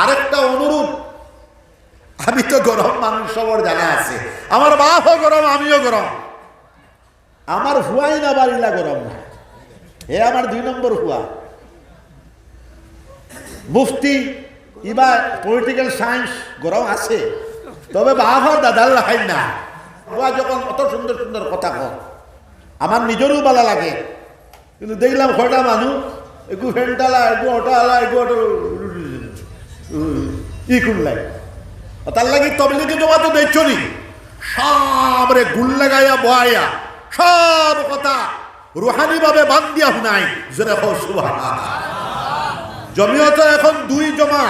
আরেকটা অনুরোধ আমি তো গরম মানুষ সবার জানা আছে। আমার বাপও গরম, আমিও গরম। আমার হুয়াই না বাড়িলা গরম। না এ আমার দুই নম্বর হুয়া। মুফতি, ইবা পলিটিক্যাল সায়েন্স গরম আছে। তবে বাবা দাদার লাগাই না। হুয়া যখন অত সুন্দর সুন্দর কথা কন আমার নিজেরও ভালো লাগে। কিন্তু দেখলাম কয়টা মানুষ একটু ফেন্টালা একটু অটোলা একটু অটো ই করলাই তার লাগি তবলিগে জমা তো দেখছ নি রে গুল লাগাইয়া বয়াইয়া সব কথা রুহানি ভাবে বাদ দিয়া সুবাহ জমিয়ত এখন দুই জমা।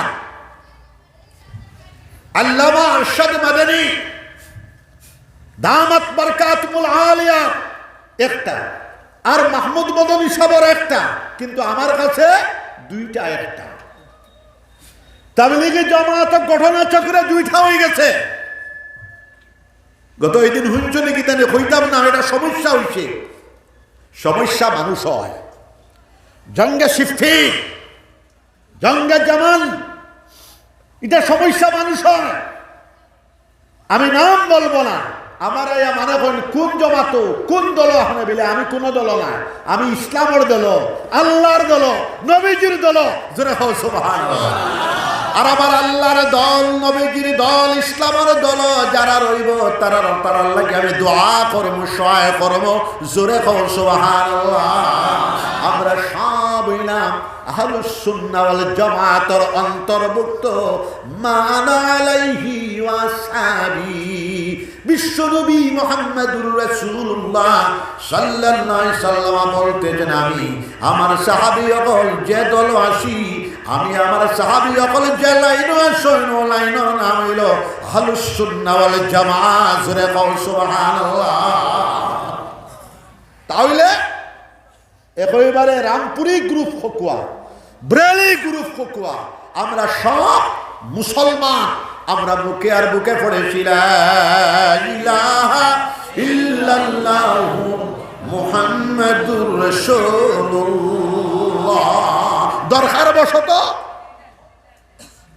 আল্লামা আরশাদ মাদানী, দামাত বারকাতুল আলিয়া, একটা। আর মাহমুদ মদনী সাবর একটা, কিন্তু আমার কাছে দুইটা একটা। তাবলিগে জামাত ঘটনা চক্রে দুইটা হয়ে গেছে। গত এই দিন হুঞ্চ নাকি তাহলে হইতাম না এটা সমস্যা হইছে সমস্যা মানুষ হয়। জঙ্গে শিফটি জঙ্গে জামান এটা সমস্যা মানুষ আমি নাম বলব না। আমার এই মানে কোন কোন জমাতো, কোন দল হনে বলে আমি কোন দল না। আমি ইসলামের দল, আল্লাহর দল, নবীজির দল। জোরে হও সুবহানাল্লাহ। আর আমার আল্লাহর দল, নবীজির দল, ইসলামের দল, যারা রইব, তারা তার আল্লাহকে আমি দোয়া করব, সহায় করব। জোরে হও সুবহানাল্লাহ। আমরা সব নাম আহলুসুন্নাহ ওয়াল জামাতের অন্তর্ভুক্ত। মানা আলাইহি ওয়াসাবি বিশ্বনবী মোহাম্মদুর রাসূলুল্লাহ সাল্লাল্লাহু আলাইহি সাল্লাম বলতেছেন, আমি, আমার সাহাবী অকল যে দল আসি আমি আমার সাহাবী অকল যে লাইন আসইন লাইন নাম হইল আহলুসুন্নাহ ওয়াল জামাত জোরে কও সুবহানাল্লাহ। তাহলে একেবারে রামপুরি গ্রুপ ফকুয়া, ব্রেলি গ্রুপ ফকুয়া, আমরা সব মুসলমান, আমরা বুকে আর বুকে পড়েছি লা ইলাহা ইল্লাল্লাহু মুহাম্মাদুর রাসূলুল্লাহ। দরকার বশত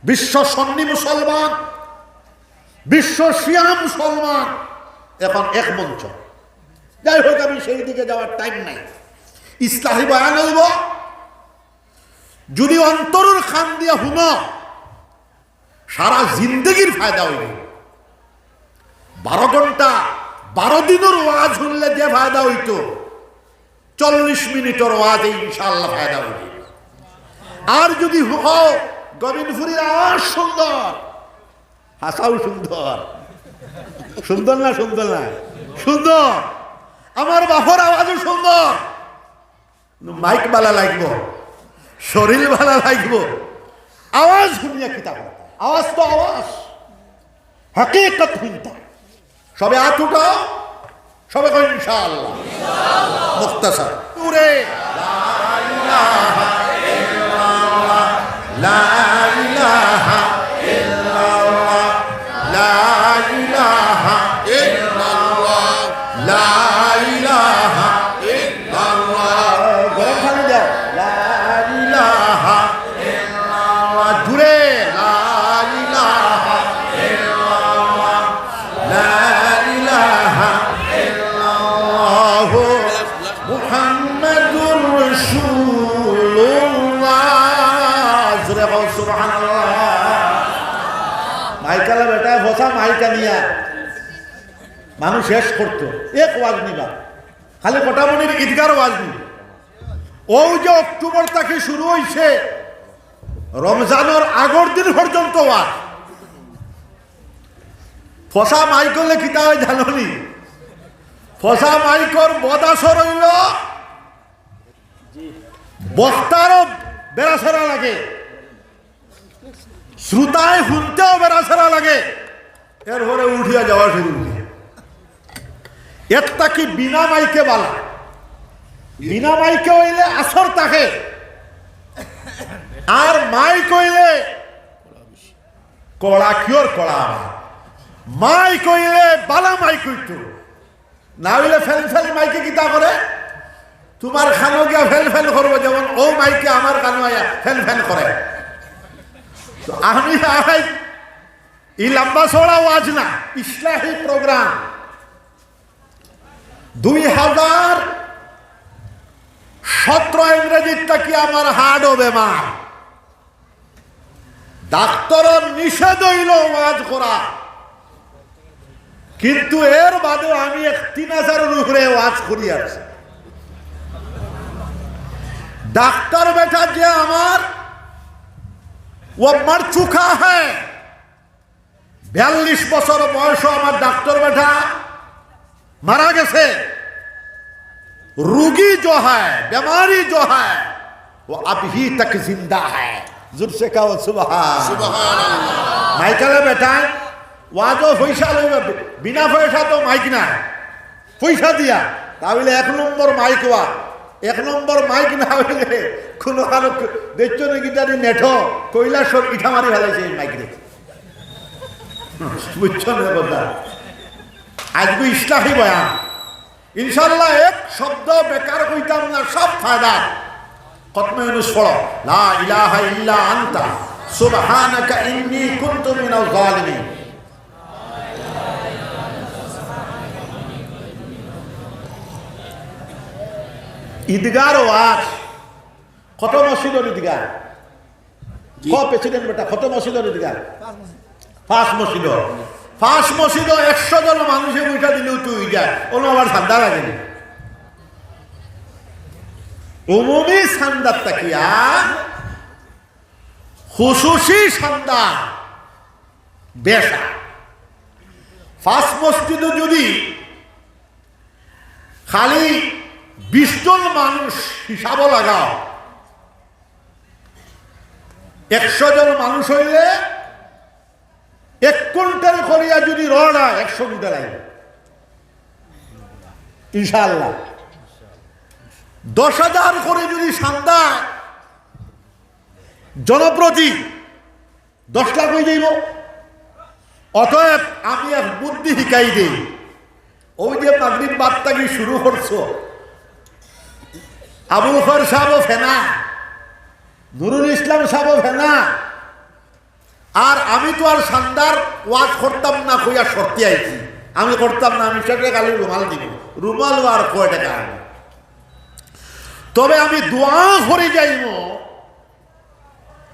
বিশ্ব সন্নি মুসলমান, বিশ্ব শিয়া মুসলমান, এখন এক মঞ্চ। যাই হোক, আমি সেই দিকে যাওয়ার টাইম নাই। ইসলাহি বয়ান হইব। যদি অন্তরের খান দিয়া হুন, সারা জিন্দগির ফায়দা হইব। বারো ঘণ্টা, বারো দিনের ওয়াজ শুনলে যে ফায়দা হইতো, চল্লিশ মিনিটের ওয়াজ ইনশাল্লাহ ফায়দা হইব। আর যদি হও, গোবিন্দপুরীর আওয়াজ সুন্দর। হাসাও সুন্দর। সুন্দর না সুন্দর না? সুন্দর। আমার বাপর আওয়াজও সুন্দর। মাইক বালা লাগব। শরীর বালা লাগব। আওয়াজ শুনিয়া কিতাব আওয়াজ তো আওয়াজ। হকিকত হিনতা সবে হাত উঠাও কই ইনশাআল্লাহ। মুক্তাসার। বসা মাইকা নিয়া মানুষ শেষ করতো। এক ওয়াজ নিবা। খালি কটামনির ঈদগার ওয়াজ নিবে। ও যে অক্টোবর থেকে শুরু হয়েছে রমজানের আগর দিন পর্যন্ত ওয়াজ। ফসা মাইকলে কিতা হয় জাননি ফসা মাইকর বদাসর হইল বক্তারও বেড়াছাড়া লাগে। শ্রোতায় শুনতেও বেড়াছাড়া লাগে। এরপরে উঠিয়া যাওয়া শুরু করে একটা কি বিনা মাইকে বালা? বিনা মাইকে হইলে আসর তাকে আর মাইক হইলে কড়া কিয়র কড়া মাইক হইলে বালা মাইক হইতো। না হইলে ফেল ফেল মাইকে কিতা করে? তোমার খানো গিয়া ফেল ফেল করব, যেমন ও মাইকে আমার কানো আয়া ফেল ফেল করে। আমি আই এই লম্বা চড়া ওয়াজ না, ইসলাহী প্রোগ্রাম দুই হাজার সতেরো ইংরেজির কি আমার হার্টও বেমার? ডাক্তারের নিষেধ হইল ওয়াজ করা। কিন্তু এর বাদেও আমি এক তিন হাজারের উপরে ওয়াজ করি আছি ডাক্তার বেটা যে আমার, ও মর চুকা হ্যায়। বিয়াল্লিশ বছর বয়স আমার ডাক্তার বেঠা মারা গেছে। রুগী জো হ্যাঁ বেমারি জো হ্যাঁ ও তক জিন্দা হ্যাঁ। জোর সে কাও সুবাহ মাইকালে বেটা ওয়াজও পয়সা লইবে বিনা পয়সা তো মাইক না পয়সা দিয়া তাহলে এক নম্বর মাইক ওয়া। এক নম্বর মাইক না হইলে কোনো কারও দেখছ নাকি তাদের নেঠো কৈলাসর ইঠা মারি ফেলাইছে এই মাইক দেখে। বুঝছ না কথা? আজকে ইসলাহি বয়ান। ইনশাল্লাহ এক শব্দ বেকার কইতাম না সব ফায়দা। খতমে ইউনুস পড়ো লা ইলাহা ইল্লা আনতা। সুবহানাকা ইন্নী কুনতু মিনাল জালিমিন ঈদগার ওয়াজ কত মসজিদের ঈদগার। ক? প্রেসিডেন্ট বেটা কত মসজিদের ঈদগার? পাঁচ মসজিদর পাঁচ মসজিদ একশো জন মানুষে বইটা দিলেও তুই যায় কোনো আবার ঠান্ডা লাগেনি উমুমি সান্দার তাকিয়া। হুসুসি সান্দা। বেশা। ফার্স্ট মসজিদে যদি খালি বিশ জন মানুষ হিসাবও লাগাও, একশো জন মানুষ হইলে কুইন্টাল করিয়া যদি রওনা একশো মিটার আইবে। ইনশাল্লাহ দশ হাজার করে যদি সান্দা জনপ্রতি দশ লাখ হয়ে যাইব। অতএব আমি এক বুদ্ধি শিকাই দিই, ওই যে মাগরিব বার্তাকে শুরু করছ? আবুল খর সাহেব ফেনা, নুরুল ইসলাম সাহেব ফেনা আর আমি তো আর সান্দার ওয়াজ করতাম না, কইয়া সত্যি আইছি। আমি করতাম না, আমি সেটা খালি রুমাল দিব। রুমাল আর কয় টাকা। তবে আমি দোয়া করে যাইব।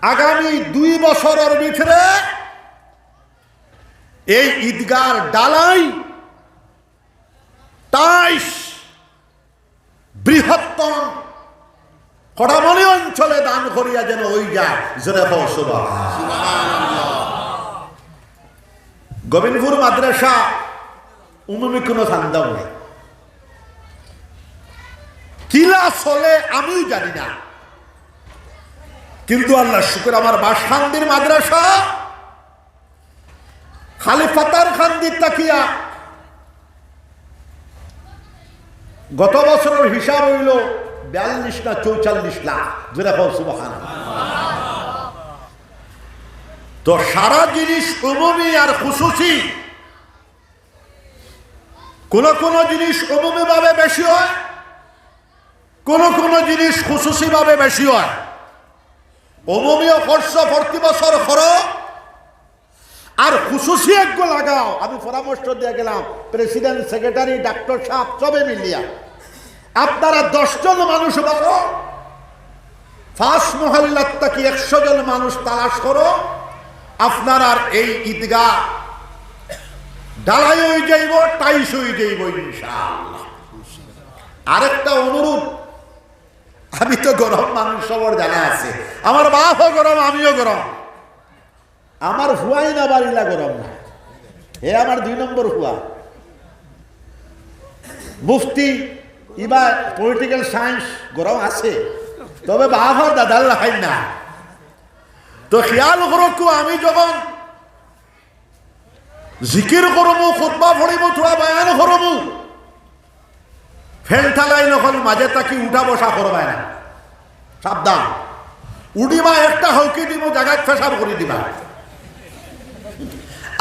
আগামী দুই বছরের ভিতরে এই ঈদগার ডালাই তাইশ বৃহত্তম কড়ামণি অঞ্চলে দান করিয়া যেন ওই যায় জোরে গোবিন্দপুর মাদ্রাসা উমুমি কোনো সান্দাও নেই কিলা চলে আমি জানি না। কিন্তু আল্লাহ শুক্র, আমার বাসখান্দির মাদ্রাসা খালি ফাতার খান্দির তাকিয়া। গত বছরের হিসাব হইল বিয়াল্লিশ না চৌচল্লিশ লাখ? যেরকম সুবাহান তো সারা জিনিস উমুমি আর খুশুসি কোন কোন জিনিস ভাবে বেশি হয়, কোন কোন জিনিস ভাবে বেশি হয়। অমমীয় খরচ প্রতি বছর খর আর খুশুসি এক লাগাও। আমি পরামর্শ দিয়ে গেলাম, প্রেসিডেন্ট, সেক্রেটারি, ডাক্তার সাহেব, সবে মিলিয়া। আপনারা দশজন মানুষ বারো ফার্স্ট মহল্লার থেকে একশো জন মানুষ তালাশ করো। আপনার আর এই ঈদগাহ ডালাই হয়ে যাইব, টাইস হয়ে যাইব আরেকটা অনুরোধ, আমি তো গরম মানুষ সবার জানা আছে। আমার বাপও গরম, আমিও গরম। আমার হুয়াই না বাড়িলা গরম না। এ আমার দুই নম্বর হুয়া। মুফতি ইবা পলিটিক্যাল সায়েন্স গরম আছে, তবে বাহার দাদার লাগাই না। তো খেয়াল করকু আমি যখন জিকির করমু খুতবা ফড়িব থোড়া বায়ান করমু ফেল ঠালাই নকল মাঝে তাকি উঠা বসা করবায় না। সাবধান। উঠিবা, একটা হৌকি দিব জায়গায় পেশাব করে দিবা।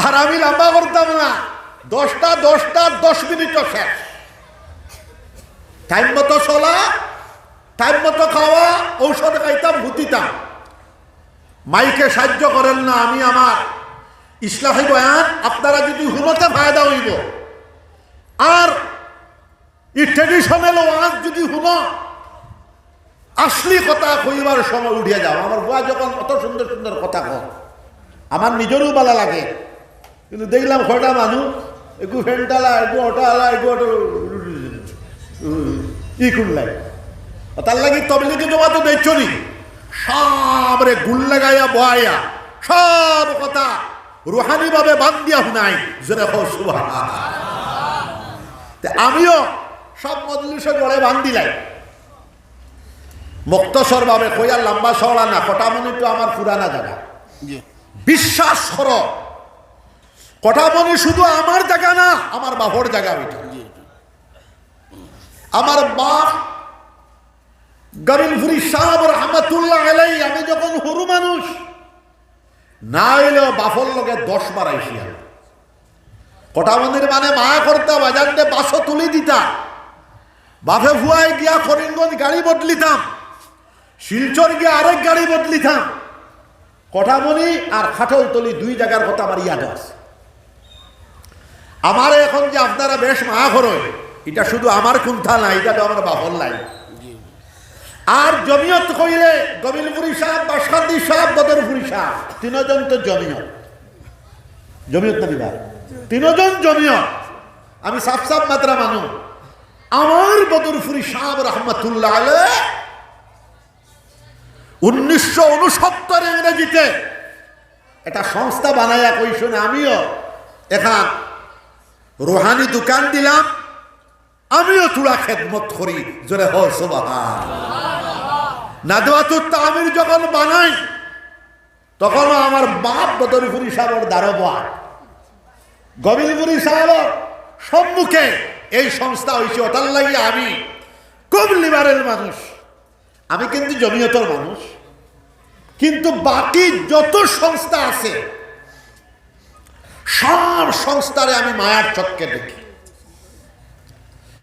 আর আমি লম্বা করতাম না, দশটা দশটা, দশ মিনিট শেষ। টাইম মতো চলা টাইম মতো খাওয়া, ঔষধ খাইতাম, ভুতিতাম। মাইকে সাহায্য করেন না আমি আমার। ইসলামী বয়ান, আপনারা যদি হুনতে ফায়দা হইব। আর এই ট্রেডিশনাল ওয়াজ যদি হুন আসলি কথা কইবার সময় উঠিয়া যাও। আমার বুয়া যখন অত সুন্দর সুন্দর কথা কয়, আমার নিজেরও ভালো লাগে। কিন্তু দেখলাম কয়টা মানুষ, একটু ফেন্টালা, একটু অটালা একটু অটো ই কুমলাই তার লাগি তবলিগে জমা তো দেখছ নি সবরে গুল লাগাইয়া বয়াইয়া সব কথা রুহানি ভাবে বাদ দিয়া হো সুবাহ আমিও সব মজলিসে গড়ে বান দিলাই মুক্তসর ভাবে কইয়া লম্বা সরা না কটামনি তো আমার পুরানা জায়গা। বিশ্বাস কর কটামনি শুধু আমার জায়গা না আমার বাপর জায়গা ওইটা। আমার বাপ গরিলপুরি সাহেব রহমতুল্লাহ আলাই আমি যখন হরু মানুষ, না এলেও বাফর লোকে দশ বার আইসি আমি কটামন্দির মানে মায়া করতাম বাজারতে বাসও তুলে দিতাম। বাফে ভুয়ায় গিয়া করিমগঞ্জ গাড়ি বদলিতাম, শিলচর গিয়া আরেক গাড়ি বদলিতাম। কটামনি আর খাটলতলি দুই জায়গার কথা আমার ইয়াদ আছে। আমার এখন যে আপনারা বেশ মায়া করো এটা শুধু আমার কুন্থা নাই এটা তো আমার বাপর নাই। আর জমিয়ত কইলে গবিলপুরি সাহেব বাসকান্দি সাহেব বদরপুরি সাহেব তিনজন তো জমিয়ত। জমিয়ত না বিভাগ তিনজন জমিয়ত। আমি সাফ সাফ মাত্রা মানু। আমার বদরপুরি সাহেব রহমতুল্লাহ উনিশশো উনসত্তর ইংরেজিতে একটা সংস্থা বানাইয়া কইসনে আমিও এখান রোহানি দোকান দিলাম। আমিও তুলা খেদমত করি, জোরে হ সোবাহান। নাদওয়াতুর তামির যখন বানাই তখনও আমার বাপ বদরপুরি সাহেবের দারোয়ার গবিলপুরি সাহেবের সম্মুখে এই সংস্থা হয়েছে ওটার লাগিয়ে আমি খুব লিবারেল মানুষ। আমি কিন্তু জমিয়তর মানুষ। কিন্তু বাকি যত সংস্থা আছে, সব সংস্থারে আমি মায়ার চক্কে দেখি।